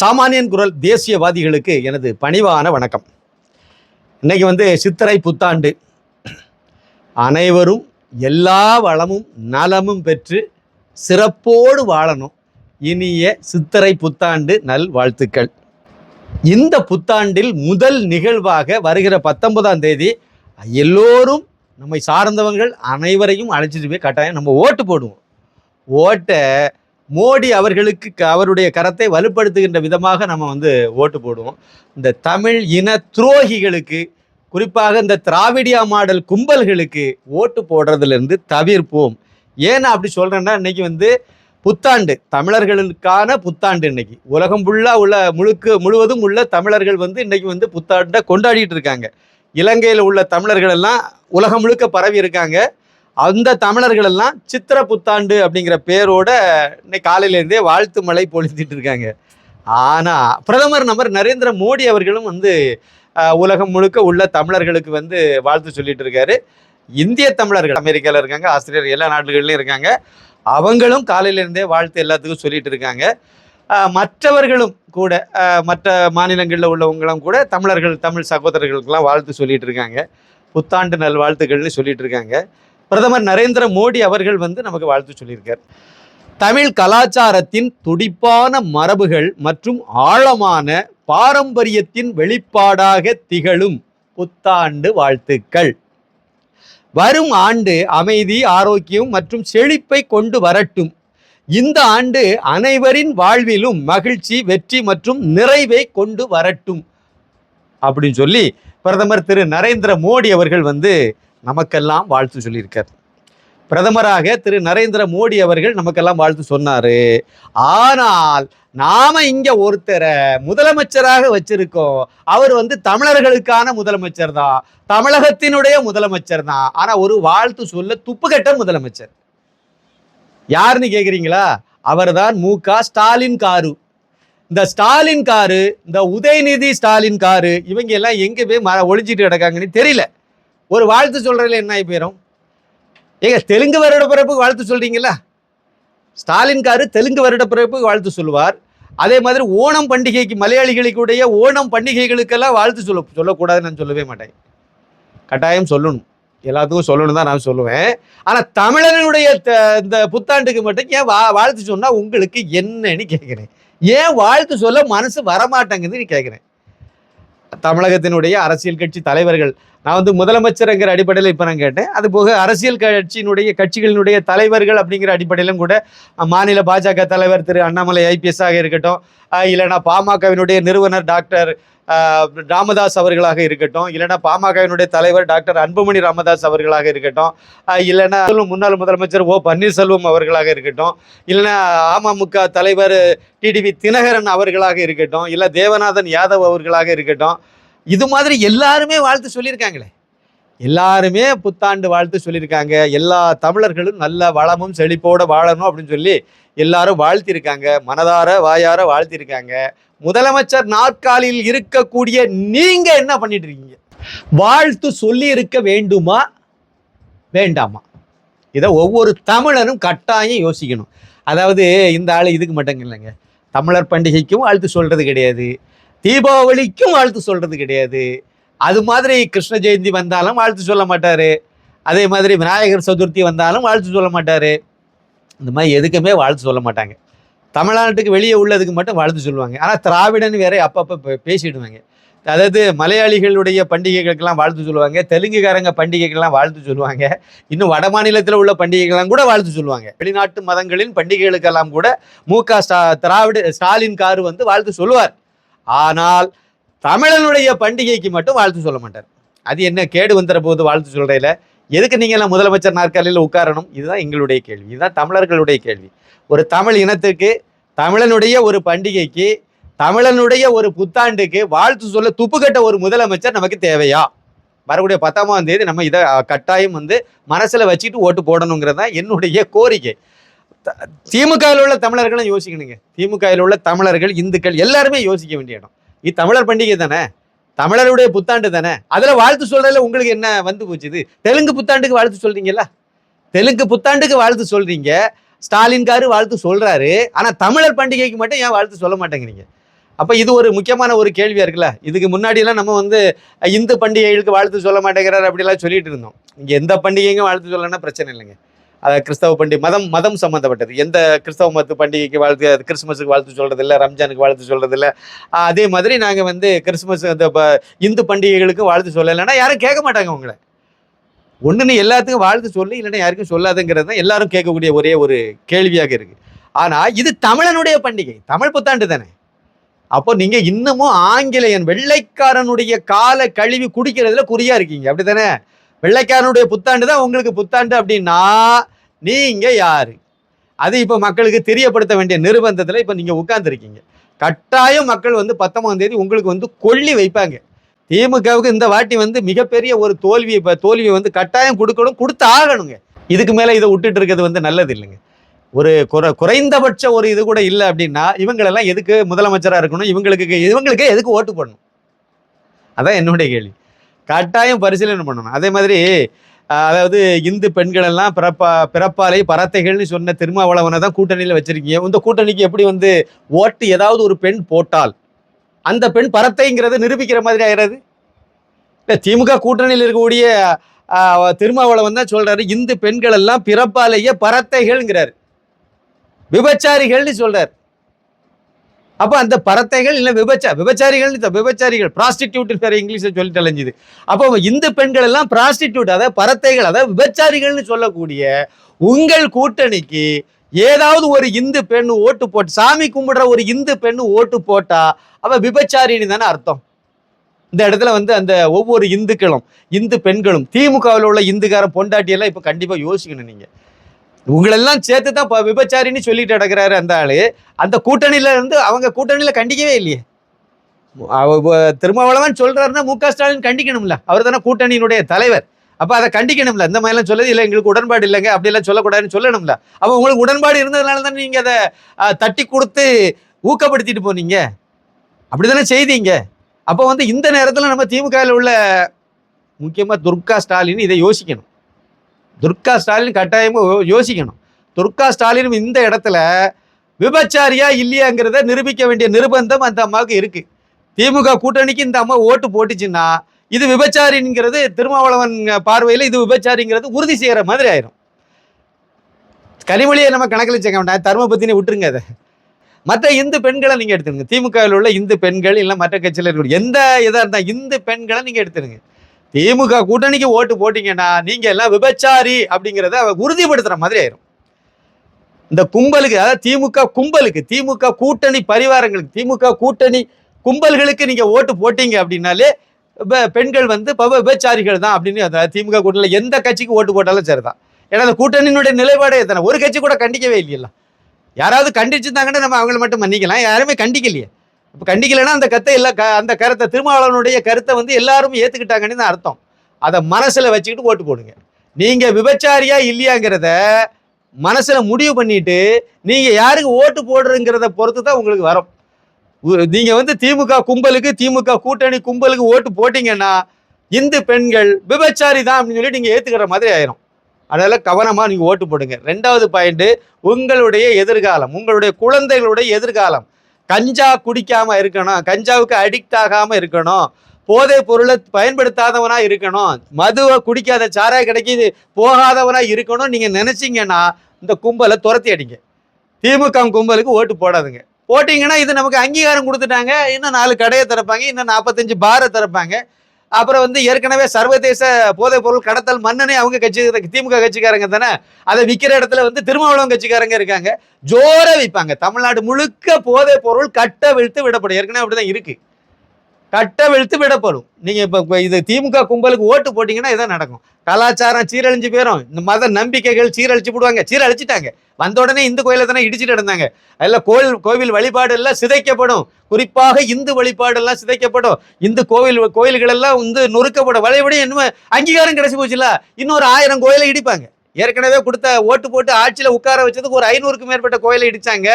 சாமானியன் குரல் தேசியவாதிகளுக்கு எனது பணிவான வணக்கம். இன்றைக்கி வந்து சித்திரை புத்தாண்டு. அனைவரும் எல்லா வளமும் நலமும் பெற்று சிறப்போடு வாழணும். இனிய சித்திரை புத்தாண்டு நல் வாழ்த்துக்கள். இந்த புத்தாண்டில் முதல் நிகழ்வாக வருகிற பத்தொன்பதாம் தேதி எல்லோரும் நம்மை சார்ந்தவங்கள் அனைவரையும் அழைச்சிட்டு போய் கட்டாயம் நம்ம ஓட்டு போடுவோம். ஓட்டை மோடி அவர்களுக்கு க- அவருடைய கரத்தை வலுப்படுத்துகின்ற விதமாக நம்ம வந்து ஓட்டு போடுவோம். இந்த தமிழ் இன துரோகிகளுக்கு குறிப்பாக இந்த திராவிடியா மாடல் கும்பல்களுக்கு ஓட்டு போடுறதுலேருந்து தவிர்ப்போம். ஏன் அப்படி சொல்கிறேன்னா இன்றைக்கி வந்து புத்தாண்டு தமிழர்களுக்கான புத்தாண்டு இன்னைக்கு. உலகம் ஃபுல்லாக உள்ள முழுக்க முழுவதும் உள்ள தமிழர்கள் வந்து இன்றைக்கி வந்து புத்தாண்டை கொண்டாடிட்டு இருக்காங்க. இலங்கையில் உள்ள தமிழர்கள் எல்லாம் உலகம் முழுக்க பரவி இருக்காங்க. அந்த தமிழர்கள் எல்லாம் சித்திர புத்தாண்டு அப்படிங்கிற பேரோட இன்னைக்கு காலையிலேருந்தே வாழ்த்து மழை பொழிந்துட்டு இருக்காங்க. ஆனால் பிரதமர் நம்பர் நரேந்திர மோடி அவர்களும் வந்து உலகம் முழுக்க உள்ள தமிழர்களுக்கு வந்து வாழ்த்து சொல்லிட்டு இருக்காரு. இந்திய தமிழர்கள் அமெரிக்காவில் இருக்காங்க ஆஸ்திரேலியா எல்லா நாடுகள்லையும் இருக்காங்க. அவங்களும் காலையிலேருந்தே வாழ்த்து எல்லாத்துக்கும் சொல்லிட்டு இருக்காங்க. மற்றவர்களும் கூட மற்ற மாநிலங்களில் உள்ளவங்களும் கூட தமிழர்கள் தமிழ் சகோதரர்களுக்கெல்லாம் வாழ்த்து சொல்லிட்டு இருக்காங்க. புத்தாண்டு நல் வாழ்த்துக்கள்னு சொல்லிட்டு இருக்காங்க. பிரதமர் நரேந்திர மோடி அவர்கள் வந்து நமக்கு வாழ்த்து சொல்லியிருக்கார். தமிழ் கலாச்சாரத்தின் துடிப்பான மரபுகள் மற்றும் ஆழமான பாரம்பரியத்தின் வெளிப்பாடாக திகழும் புத்தாண்டு வாழ்த்துக்கள். வரும் ஆண்டு அமைதி ஆரோக்கியம் மற்றும் செழிப்பை கொண்டு வரட்டும். இந்த ஆண்டு அனைவரின் வாழ்விலும் மகிழ்ச்சி வெற்றி மற்றும் நிறைவை கொண்டு வரட்டும். அப்படின்னு சொல்லி பிரதமர் திரு நரேந்திர மோடி அவர்கள் வந்து நமக்கெல்லாம் வாழ்த்து சொல்லியிருக்கார். பிரதமராக திரு நரேந்திர மோடி அவர்கள் நமக்கெல்லாம் வாழ்த்து சொன்னார். ஆனால் நாம இங்கே ஒருத்தரை முதலமைச்சராக வச்சிருக்கோம். அவர் வந்து தமிழர்களுக்கான முதலமைச்சர் தான். தமிழகத்தினுடைய முதலமைச்சர் தான். ஆனால் ஒரு வாழ்த்து சொல்ல துப்புக்கட்ட முதலமைச்சர். யாருன்னு கேட்குறீங்களா அவர் தான் மு க ஸ்டாலின் காரு. இந்த ஸ்டாலின் காரு இந்த உதயநிதி ஸ்டாலின் காரு இவங்க எல்லாம் எங்கே போய் ம ஒழிஞ்சிட்டு கிடக்காங்கன்னு தெரியல. ஒரு வாழ்த்து சொல்கிறதுல என்ன ஆகி போயிடும் ஏங்க தெலுங்கு வருட பிறப்புக்கு வாழ்த்து சொல்கிறீங்களா ஸ்டாலின்காரு தெலுங்கு வருட பிறப்புக்கு வாழ்த்து சொல்லுவார். அதே மாதிரி ஓணம் பண்டிகைக்கு மலையாளிகளுக்குடைய ஓணம் பண்டிகைகளுக்கெல்லாம் வாழ்த்து சொல்ல சொல்லக்கூடாதுன்னு நான் சொல்லவே மாட்டேன். கட்டாயம் சொல்லணும். எல்லாத்துக்கும் சொல்லணும் தான் நான் சொல்லுவேன். ஆனால் தமிழனுடைய த- இந்த புத்தாண்டுக்கு மட்டும் ஏன் வா வாழ்த்து சொன்னால் உங்களுக்கு என்னன்னு கேட்குறேன் ஏன் வாழ்த்து சொல்ல மனசு வரமாட்டேங்குதுன்னு கேட்குறேன் தமிழகத்தினுடைய அரசியல் கட்சி தலைவர்கள். நான் வந்து முதலமைச்சருங்கிற அடிப்படையில் இப்போ நான் கேட்டேன். அது போக அரசியல் கட்சியினுடைய கட்சிகளினுடைய தலைவர்கள் அப்படிங்கிற அடிப்படையிலும் கூட மாநில பாஜக தலைவர் திரு அண்ணாமலை ஐபிஎஸ் ஆக இருக்கட்டும் இல்லைன்னா பாமகவினுடைய நிறுவனர் டாக்டர் ராமதாஸ் அவர்களாக இருக்கட்டும் இல்லைன்னா பாமகவினுடைய தலைவர் டாக்டர் அன்புமணி ராமதாஸ் அவர்களாக இருக்கட்டும் அஹ், இல்லைன்னா முன்னாள் முதலமைச்சர் ஓ பன்னீர்செல்வம் அவர்களாக இருக்கட்டும் இல்லைன்னா அமமுக தலைவர் டிடிவி தினகரன் அவர்களாக இருக்கட்டும் இல்லை தேவநாதன் யாதவ் அவர்களாக இருக்கட்டும் இது மாதிரி எல்லாருமே வாழ்த்து சொல்லியிருக்காங்களே. எல்லாருமே புத்தாண்டு வாழ்த்து சொல்லியிருக்காங்க. எல்லா தமிழர்களும் நல்ல வளமும் செழிப்போடு வாழணும் அப்படின்னு சொல்லி எல்லாரும் வாழ்த்திருக்காங்க மனதார வாயார வாழ்த்திருக்காங்க முதலமைச்சர் நாற்காலியில் இருக்கக்கூடிய நீங்க என்ன பண்ணிட்டு இருக்கீங்க? வாழ்த்து சொல்லி இருக்க வேண்டுமா? வேண்டாமா? இதை ஒவ்வொரு தமிழனும் கட்டாயம் யோசிக்கணும். அதாவது இந்த ஆள் இதுக்கு மட்டும் இல்லைங்க. தமிழர் பண்டிகைக்கும் வாழ்த்து சொல்கிறது கிடையாது. தீபாவளிக்கும் வாழ்த்து சொல்கிறது கிடையாது. அது மாதிரி கிருஷ்ண ஜெயந்தி வந்தாலும் வாழ்த்து சொல்ல மாட்டார். அதே மாதிரி விநாயகர் சதுர்த்தி வந்தாலும் வாழ்த்து சொல்ல மாட்டார். இந்த மாதிரி எதுக்குமே வாழ்த்து சொல்ல மாட்டாங்க. தமிழ்நாட்டுக்கு வெளியே உள்ளதுக்கு மட்டும் வாழ்த்து சொல்லுவாங்க. ஆனால் திராவிடன் வேற அப்பப்போ பேசிடுவாங்க. அதாவது மலையாளிகளுடைய பண்டிகைகளுக்கெல்லாம் வாழ்த்து சொல்லுவாங்க. தெலுங்குக்காரங்க பண்டிகைகள்லாம் வாழ்த்து சொல்லுவாங்க. இன்னும் வட மாநிலத்தில் உள்ள பண்டிகைகள்லாம் கூட வாழ்த்து சொல்லுவாங்க. வெளிநாட்டு மதங்களின் பண்டிகைகளுக்கெல்லாம் கூட மு க ஸ்டா திராவிட ஸ்டாலின் காரு வந்து வாழ்த்து சொல்லுவார். ஆனால் தமிழனுடைய பண்டிகைக்கு மட்டும் வாழ்த்து சொல்ல மாட்டார். அது என்ன கேடு வந்துற போது வாழ்த்து சொல்றதுல எதுக்கு நீங்க எல்லாம் முதலமைச்சர் நாற்காலியில் உட்காரணும்? இதுதான் எங்களுடைய கேள்வி. இதுதான் தமிழர்களுடைய கேள்வி. ஒரு தமிழ் இனத்துக்கு தமிழனுடைய ஒரு பண்டிகைக்கு தமிழனுடைய ஒரு புத்தாண்டுக்கு வாழ்த்து சொல்ல துப்புக்கட்ட ஒரு முதலமைச்சர் நமக்கு தேவையா? வரக்கூடிய பத்தாமாம் தேதி நம்ம இதை கட்டாயம் வந்து மனசில் வச்சுட்டு ஓட்டு போடணுங்கிறது தான் என்னுடைய கோரிக்கை. திமுகவில் உள்ள தமிழர்களும் யோசிக்கணுங்க. திமுகவில் உள்ள தமிழர்கள் இந்துக்கள் எல்லாருமே யோசிக்க வேண்டிய இடம். இது தமிழர் பண்டிகை தானே? தமிழருடைய புத்தாண்டு தானே? அதில் வாழ்த்து சொல்கிறதில் உங்களுக்கு என்ன வந்து போச்சுது? தெலுங்கு புத்தாண்டுக்கு வாழ்த்து சொல்கிறீங்களா தெலுங்கு புத்தாண்டுக்கு வாழ்த்து சொல்கிறீங்க ஸ்டாலின் காரு வாழ்த்து சொல்கிறாரு ஆனால் தமிழர் பண்டிகைக்கு மட்டும் ஏன் வாழ்த்து சொல்ல மாட்டேங்கிறீங்க? அப்போ இது ஒரு முக்கியமான ஒரு கேள்வியாக இருக்குல்ல? இதுக்கு முன்னாடியெல்லாம் நம்ம வந்து இந்து பண்டிகைகளுக்கு வாழ்த்து சொல்ல மாட்டேங்கிறார் அப்படிலாம் சொல்லிட்டு இருந்தோம். இங்கே எந்த பண்டிகைக்கும் வாழ்த்து சொல்லணும்னா பிரச்சனை இல்லைங்க. அது கிறிஸ்தவ பண்டிகை மதம் மதம் சம்மந்தப்பட்டது எந்த கிறிஸ்தவ மத பண்டிகைக்கு வாழ்த்து அது கிறிஸ்மஸுக்கு வாழ்த்து சொல்கிறது இல்லை ரம்ஜானுக்கு வாழ்த்து சொல்கிறது இல்லை அதே மாதிரி நாங்கள் வந்து கிறிஸ்மஸ் அந்த ப- இந்து பண்டிகைகளுக்கு வாழ்த்து சொல்லலைன்னா யாரும் கேட்க மாட்டாங்க உங்களை. ஒன்றுன்னு எல்லாத்துக்கும் வாழ்த்து சொல்லு இல்லைன்னா யாருக்கும் சொல்லாதுங்கிறது தான் எல்லாரும் கேட்கக்கூடிய ஒரே ஒரு கேள்வியாக இருக்குது ஆனால் இது தமிழனுடைய பண்டிகை தமிழ் புத்தாண்டு தானே. அப்போ நீங்கள் இன்னமும் ஆங்கிலேயன் வெள்ளைக்காரனுடைய கால கழுவி குடிக்கிறதுல குறியாக இருக்கீங்க. அப்படி தானே வெள்ளைக்காரனுடைய புத்தாண்டு தான் உங்களுக்கு புத்தாண்டு அப்படின்னா நீங்கள் யார்? அது இப்போ மக்களுக்கு தெரியப்படுத்த வேண்டிய நிர்பந்தத்தில் இப்போ நீங்கள் உட்காந்துருக்கீங்க கட்டாயம் மக்கள் வந்து பத்தொம்பதாம் தேதி உங்களுக்கு வந்து கொள்ளி வைப்பாங்க. திமுகவுக்கு இந்த வாட்டி வந்து மிகப்பெரிய ஒரு தோல்வியை இப்போ தோல்வியை வந்து கட்டாயம் கொடுக்கணும் கொடுத்து ஆகணுங்க. இதுக்கு மேலே இதை விட்டுட்டு இருக்கிறது வந்து நல்லது இல்லைங்க. ஒரு குறை குறைந்தபட்ச ஒரு இது கூட இல்லை அப்படின்னா இவங்களெல்லாம் எதுக்கு முதலமைச்சராக இருக்கணும்? இவங்களுக்கு இவங்களுக்கு எதுக்கு ஓட்டு போடணும்? அதான் என்னுடைய கேள்வி. கட்டாயம் பரிசீலனை பண்ணணும். அதே மாதிரி அதாவது இந்து பெண்கள் எல்லாம் பிறப்பா பிறப்பாலை பறத்தைகள்னு சொன்ன திருமாவளவனை தான் கூட்டணியில் வச்சிருக்கீங்க. இந்த கூட்டணிக்கு எப்படி வந்து ஓட்டு ஏதாவது ஒரு பெண் போட்டால் அந்த பெண் பறத்தைங்கிறத நிரூபிக்கிற மாதிரி ஆயிடுறது இல்லை திமுக கூட்டணியில் இருக்கக்கூடிய திருமாவளவன் தான் சொல்கிறாரு இந்து பெண்கள் எல்லாம் பிறப்பாலேயே பறத்தைகள்ங்கிறார் விபச்சாரிகள்னு சொல்கிறார் அப்ப அந்த பறத்தைகள் இல்ல விபச்சா விபச்சாரிகள் விபச்சாரிகள் ப்ராஸ்டிடியூட் வேற இங்கிலீஷ்ல சொல்லி தெளிஞ்சுது அப்போ இந்த பெண்கள் எல்லாம் ப்ராஸ்டிடியூட் அதாவது பறத்தைகள் அதாவது விபச்சாரிகள்னு சொல்லக்கூடிய உங்கள் கூட்டணிக்கு ஏதாவது ஒரு இந்து பெண் ஓட்டு போட்டு சாமி கும்பிடுற ஒரு இந்து பெண் ஓட்டு போட்டா அவ விபச்சாரின்னு தானே அர்த்தம். இந்த இடத்துல வந்து அந்த ஒவ்வொரு இந்துக்களும் இந்து பெண்களும் திமுகவில் உள்ள இந்துக்கார பொண்டாட்டியெல்லாம் இப்போ கண்டிப்பாக யோசிக்கணும் நீங்கள் உங்களெல்லாம் சேர்த்து தான் விபச்சாரின்னு சொல்லிட்டு நடக்கிறாரு அந்த ஆளு. அந்த கூட்டணியில இருந்து அவங்க கூட்டணியில கண்டிக்கவே இல்லையே. அவ- திருமாவளவன் சொல்றாருன்னா மு க ஸ்டாலின் கண்டிக்கணும்ல. அவர் தானே கூட்டணியினுடைய தலைவர். அப்ப அதை கண்டிக்கணும்ல. இந்த மாதிரிலாம் சொல்லது இல்லை எங்களுக்கு உடன்பாடு இல்லைங்க அப்படிலாம் சொல்லக்கூடாதுன்னு சொல்லணும்ல. அப்ப உங்களுக்கு உடன்பாடு இருந்ததுனால தானே நீங்க அதை தட்டி கொடுத்து ஊக்கப்படுத்திட்டு போனீங்க? அப்படிதானே செய்தீங்க. அப்போ வந்து இந்த நேரத்தில் நம்ம திமுகவில் உள்ள முக்கியமாக துர்கா ஸ்டாலின் இதை யோசிக்கணும். துர்கா ஸ்டாலின் கட்டாயமாக யோசிக்கணும். துர்கா ஸ்டாலின் இந்த இடத்துல விபச்சாரியா இல்லையாங்கிறத நிரூபிக்க வேண்டிய நிர்பந்தம் அந்த அம்மாவுக்கு இருக்கு. திமுக கூட்டணிக்கு இந்த அம்மா ஓட்டு போட்டுச்சுன்னா இது விபச்சாரிங்கிறது திருமாவளவன் பார்வையில் இது விபச்சாரிங்கிறது உறுதி செய்கிற மாதிரி ஆயிரும். கனிமொழியை நம்ம கணக்கில் சேர்க்க வேண்டாம் தர்மபத்தினி விட்டுருங்க அதை. மற்ற இந்து பெண்களை நீங்கள் எடுத்துருங்க. திமுகவில் உள்ள இந்து பெண்கள் இல்லை மற்ற கட்சியில் இருக்கிற எந்த இதாக இருந்தால் இந்து பெண்களை நீங்கள் எடுத்துருங்க. திமுக கூட்டணிக்கு ஓட்டு போட்டிங்கன்னா நீங்கள் எல்லாம் விபச்சாரி அப்படிங்கிறத அவ மாதிரி ஆயிரும். இந்த கும்பலுக்கு அதாவது திமுக கும்பலுக்கு திமுக கூட்டணி பரிவாரங்களுக்கு திமுக கூட்டணி கும்பல்களுக்கு நீங்கள் ஓட்டு போட்டீங்க அப்படின்னாலே இப்போ பெண்கள் வந்து பவ விபச்சாரிகள் தான் அப்படின்னு அந்த திமுக கூட்டணியில் எந்த கட்சிக்கு ஓட்டு போட்டாலும் சரி தான் ஏன்னா அந்த கூட்டணியினுடைய நிலைப்பாடே எத்தனை? ஒரு கட்சி கூட கண்டிக்கவே இல்லையல்ல. யாராவது கண்டிச்சிருந்தாங்கன்னா நம்ம அவங்கள மட்டும் மன்னிக்கலாம். யாருமே கண்டிக்கலையே. இப்போ கண்டிக்கலைன்னா அந்த கத்தை எல்லா க அந்த கருத்தை திருமாவளவனுடைய கருத்தை வந்து எல்லாரும் ஏற்றுக்கிட்டாங்கன்னு தான் அர்த்தம். அதை மனசில் வச்சுக்கிட்டு ஓட்டு போடுங்க. நீங்கள் விபச்சாரியா இல்லையாங்கிறத மனசில் முடிவு பண்ணிட்டு நீங்கள் யாருக்கு ஓட்டு போடுறங்கிறத பொறுத்து தான் உங்களுக்கு வரும். நீங்கள் வந்து திமுக கும்பலுக்கு திமுக கூட்டணி கும்பலுக்கு ஓட்டு போட்டிங்கன்னா இந்து பெண்கள் விபச்சாரி தான் அப்படின்னு சொல்லி நீங்கள் ஏற்றுக்கிற மாதிரி ஆயிரும். அதனால் கவனமாக நீங்கள் ஓட்டு போடுங்க. ரெண்டாவது பாயிண்ட்டு உங்களுடைய எதிர்காலம் உங்களுடைய குழந்தைகளுடைய எதிர்காலம். கஞ்சா குடிக்காம இருக்கணும் கஞ்சாவுக்கு அடிக்ட் ஆகாம இருக்கணும் போதை பொருளை பயன்படுத்தாதவனா இருக்கணும் மதுவை குடிக்காத சாராய கடைக்கு போகாதவனா இருக்கணும் நீங்க நினைச்சீங்கன்னா இந்த கும்பலை துரத்தி அடிங்க திமுக கும்பலுக்கு ஓட்டு போடாதுங்க. போட்டிங்கன்னா இது நமக்கு அங்கீகாரம் கொடுத்துட்டாங்க இன்னும் நாலு கடையை திறப்பாங்க இன்னும் நாற்பத்தஞ்சு பாரை திறப்பாங்க. அப்புறம் வந்து ஏற்கனவே சர்வதேச போதைப் பொருள் கடத்தல் மன்னனே அவங்க கட்சி திமுக கட்சிக்காரங்க தானே? அதை விற்கிற இடத்துல வந்து திருமாவளவன் கட்சிக்காரங்க இருக்காங்க. ஜோர விற்பாங்க தமிழ்நாடு முழுக்க போதைப் பொருள் கட்ட விழுத்து விடப்படும். ஏற்கனவே அப்படிதான் இருக்கு. கட்ட விழுத்து விடப்படும் நீங்கள் இப்போ இது திமுக கும்பலுக்கு ஓட்டு போட்டிங்கன்னா இதான் நடக்கும். கலாச்சாரம் சீரழிஞ்சு போயிடும் இந்த மத நம்பிக்கைகள் சீரழிச்சு போடுவாங்க. சீரழிச்சிட்டாங்க. வந்த உடனே இந்து கோயிலை தானே இடிச்சிட்டு இருந்தாங்க அதில் கோயில் கோவில் வழிபாடு எல்லாம் சிதைக்கப்படும். குறிப்பாக இந்து வழிபாடு எல்லாம் சிதைக்கப்படும். இந்து கோவில் கோயில்கள் எல்லாம் வந்து நொறுக்கப்படும். வழிபடி இன்னும் அங்கீகாரம் கிடைச்சி போச்சுல. இன்னொரு ஆயிரம் கோயிலை இடிப்பாங்க. ஏற்கனவே கொடுத்த ஓட்டு போட்டு ஆட்சியில் உட்கார வச்சதுக்கு ஒரு ஐநூறுக்கு மேற்பட்ட கோயிலை இடித்தாங்க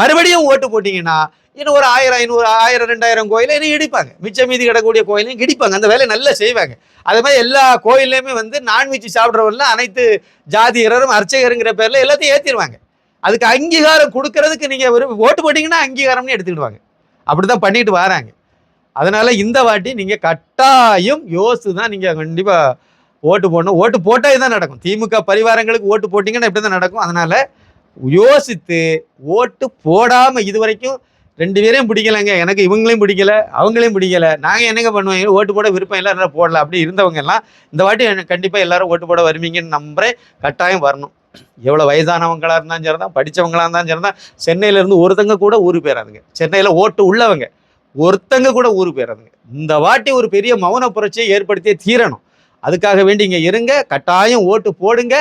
மறுபடியும் ஓட்டு போட்டிங்கன்னா இன்னும் ஒரு ஆயிரம் ஐநூறு ஆயிரம் ரெண்டாயிரம் கோயிலை இன்னும் இடிப்பாங்க. மிச்ச மீதி கிடக்கூடிய கோயிலையும் இடிப்பாங்க அந்த வேலையை நல்லா செய்வாங்க. அது மாதிரி எல்லா கோயில்லையுமே வந்து நான்வெஜ் சாப்பிட்றவங்களாம் அனைத்து ஜாதியரும் அர்ச்சகருங்கிற பேரில் எல்லாத்தையும் ஏற்றிடுவாங்க அதுக்கு அங்கீகாரம் கொடுக்கறதுக்கு நீங்கள் ஒரு ஓட்டு போட்டிங்கன்னா அங்கீகாரம்னு எடுத்துக்கிடுவாங்க. அப்படிதான் பண்ணிட்டு வராங்க. அதனால் இந்த வாட்டி நீங்கள் கட்டாயம் யோசித்து தான் நீங்கள் கண்டிப்பாக ஓட்டு போடணும். ஓட்டு போட்டால் தான் நடக்கும். திமுக பரிவாரங்களுக்கு ஓட்டு போட்டிங்கன்னா இப்படி தான் நடக்கும். அதனால் யோசித்து ஓட்டு போடாமல் இது வரைக்கும் ரெண்டு பேரையும் பிடிக்கலங்க. எனக்கு இவங்களையும் பிடிக்கல அவங்களையும் பிடிக்கல. நாங்கள் என்னங்க பண்ணுவோம்? ஓட்டு போட விருப்பம் எல்லாம் அதனால போடல. அப்படி இருந்தவங்க எல்லாம் இந்த வாட்டி எனக்கு கண்டிப்பாக எல்லாரும் ஓட்டு போட வருவீங்கன்னு நம்புறேன் கட்டாயம் வரணும். எவ்வளோ வயதானவங்களாக இருந்தாலும் சரி தான் இருந்தாலும் சரி தான் சென்னையில இருந்து ஒருத்தங்க கூட ஊரு போயிடாதுங்க சென்னையில் ஓட்டு உள்ளவங்க ஒருத்தங்க கூட ஊரு போயிடாதுங்க இந்த வாட்டி ஒரு பெரிய மௌன புரட்சியை ஏற்படுத்தியே தீரணும். அதுக்காக வேண்டி இங்கே இருங்க கட்டாயம் ஓட்டு போடுங்க.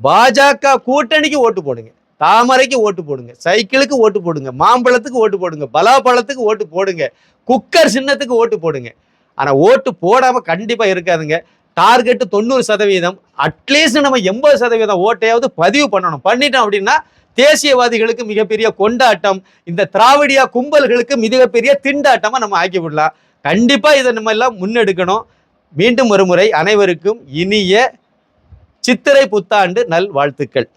பாஜக கூட்டணிக்கு ஓட்டு போடுங்க. தாமரைக்கு ஓட்டு போடுங்க சைக்கிளுக்கு ஓட்டு போடுங்க மாம்பழத்துக்கு ஓட்டு போடுங்க பலாப்பழத்துக்கு ஓட்டு போடுங்க குக்கர் சின்னத்துக்கு ஓட்டு போடுங்க. ஆனால் ஓட்டு போடாமல் கண்டிப்பாக இருக்காதுங்க. டார்கெட்டு தொண்ணூறு சதவீதம் அட்லீஸ்ட் நம்ம எண்பது சதவீதம் ஓட்டையாவது பதிவு பண்ணணும். பண்ணிட்டோம் அப்படின்னா தேசியவாதிகளுக்கு மிகப்பெரிய கொண்டாட்டம் இந்த திராவிடியா கும்பல்களுக்கு மிகப்பெரிய திண்டாட்டமாக நம்ம ஆக்கி விடலாம். கண்டிப்பாக இதை நம்ம எல்லாம் முன்னெடுக்கணும். மீண்டும் ஒரு முறை அனைவருக்கும் இனிய சித்திரை புத்தாண்டு நல் வாழ்த்துக்கள்